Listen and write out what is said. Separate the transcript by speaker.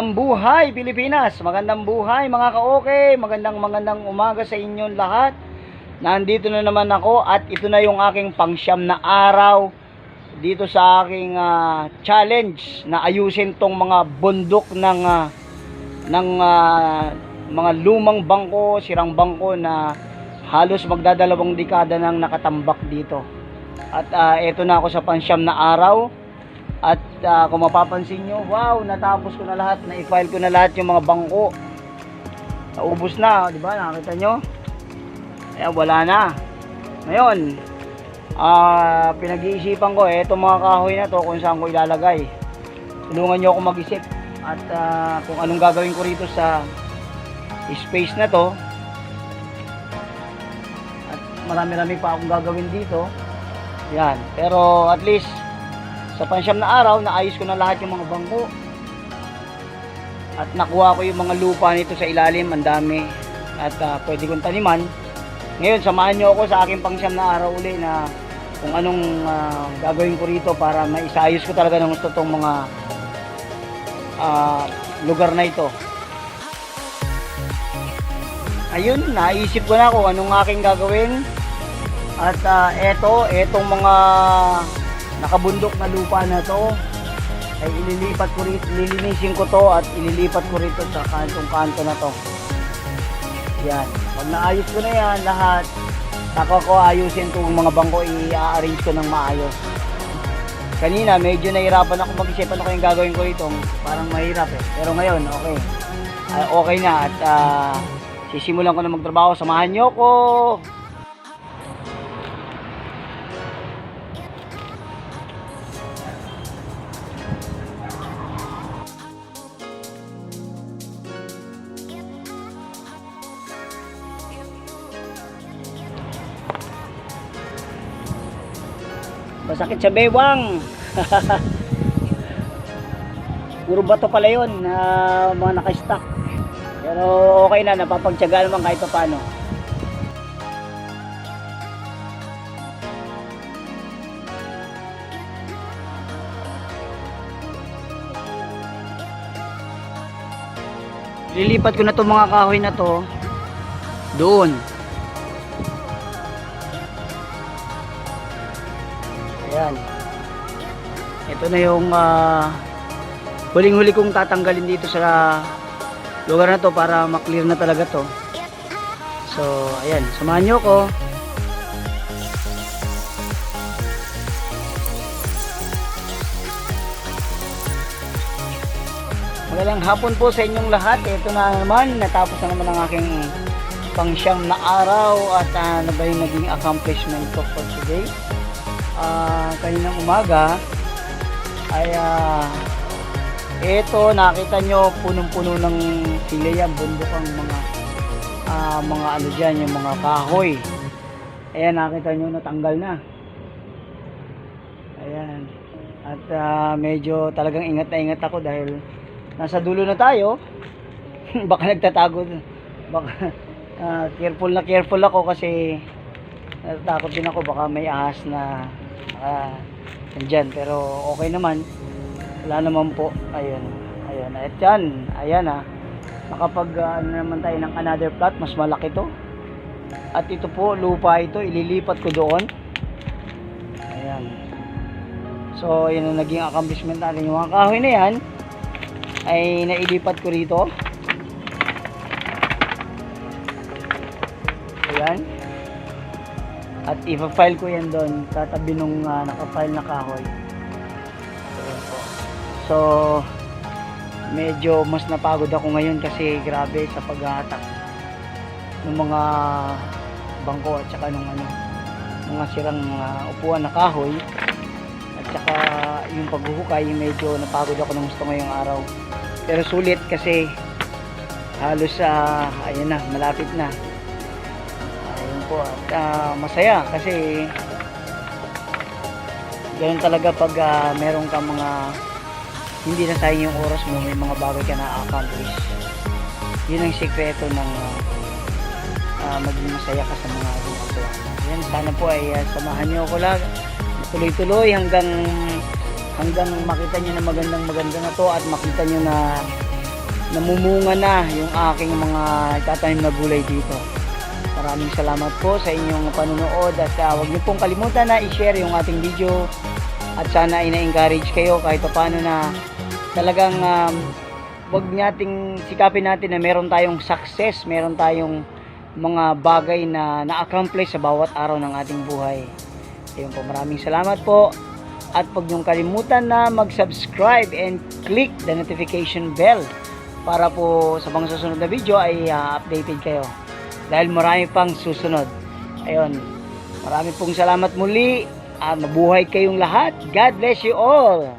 Speaker 1: Magandang buhay Pilipinas, magandang buhay mga ka-okay, magandang magandang umaga sa inyong lahat. Nandito na naman ako at ito na yung aking pangsyam na araw dito sa aking ah, challenge na ayusin tong mga bundok ng ah, ng ah, mga lumang bangko, sirang bangko na halos magdadalawang dekada nang nakatambak dito. At ah, eto na ako sa pangsyam na araw. At ah, kung mapapansin nyo, wow, natapos ko na lahat, na-file ko na lahat yung mga bangko. Naubos na, di ba? Nakita nyo? Ayan, wala na. Ngayon, ah pinag-iisipan ko, eh, itong mga kahoy na to, kung saan ko ilalagay. Tulungan nyo ako mag-isip. At ah, kung anong gagawin ko rito sa space na to. At marami-rami pa akong gagawin dito. Yan. Pero at least, sa pansyam na araw, naayos ko na lahat yung mga bangko. At nakuha ko yung mga lupa nito sa ilalim, ang dami. At ah, pwede kong taniman. Ngayon, samahan nyo ako sa aking pangsyam na araw uli na kung anong ah, gagawin ko rito para maisayos ko talaga ng gusto tong mga ah, lugar na ito. Ayun, naisip ko na kung anong aking gagawin. At ah, eto, etong mga nakabundok na lupa na to ay ililipat ko rito, lilinisin ko to at ililipat ko rito sa kantong kanto na to. Yan. Pag naayos ko na yan lahat, saka ko ayusin itong mga bangko, i-arrange ko ng maayos. Kanina, medyo nahirapan ako mag-isip ano kayong gagawin ko rito. Parang mahirap eh. Pero ngayon, okay. Ay, okay na at ah, sisimulan ko na magtrabaho. Samahan nyo ko! Masakit sa bewang. Puro bato pala yun na mga naka-stack. Pero okay na, napapagtyaga naman kahit pa paano. Lilipat ko na to mga kahoy na to doon. Ito na yung ah, huling-huli kong tatanggalin dito sa lugar na to para maklear na talaga to. So, ayan. Samahan nyo ko. Magandang hapon po sa inyong lahat. Ito na naman, natapos na naman ang aking pangsyam na araw at ano ba yung naging accomplishment ko for today. Ah, kaninang umaga ay ah, ito nakita nyo punong-puno ng silayan, bundok ang mga ah, mga ano dyan, yung mga kahoy. Ayan, nakita nyo natanggal na. Ayan. At ah, medyo talagang ingat na ingat ako dahil nasa dulo na tayo. Baka nagtatago. Baka ah, careful na careful ako kasi natatakot din ako baka may ahas na ah, nandyan. Pero okay naman. Wala naman po. Ayun. Ayun. At yan. Ayan ah. Nakapag ah, ano naman tayo ng another plot. Mas malaki to. At ito po, lupa ito. Ililipat ko doon. Ayan. So, yun ang naging accomplishment natin. Yung mga kahoy na yan, ay nailipat ko rito. Ayan. At i-file ko yan doon katabi nung uh, nakafile na kahoy. So, medyo mas napagod ako ngayon kasi grabe sa paghahatak ng mga bangko at saka nung ano, mga sirang ah, upuan na kahoy. At saka yung paghuhukay medyo napagod ako ng gusto ngayong araw. Pero sulit kasi halos sa ayan na malapit na po at ah, masaya kasi ganun talaga pag ah, meron ka mga hindi na sayang yung oras mo may mga bagay ka na-accomplish yun ang sikreto ng ah, maging masaya ka sa mga ginagawa. Yan, sana po ay ah, samahan niyo ako lang tuloy-tuloy hanggang hanggang makita niyo na magandang maganda na to at makita niyo na namumunga na yung aking mga itatanim na gulay dito. Maraming salamat po sa inyong panunood at ah, huwag niyo pong kalimutan na i-share yung ating video at sana ay na-encourage kayo kahit paano na talagang um, wag nating sikapin natin na meron tayong success, meron tayong mga bagay na na-accomplish sa bawat araw ng ating buhay. Ayun po, maraming salamat po. At huwag niyong kalimutan na mag-subscribe and click the notification bell para po sa mga susunod na video ay ah, updated kayo. Dahil marami pang susunod. Ayun, marami pong salamat muli. Ah, mabuhay kayong lahat. God bless you all.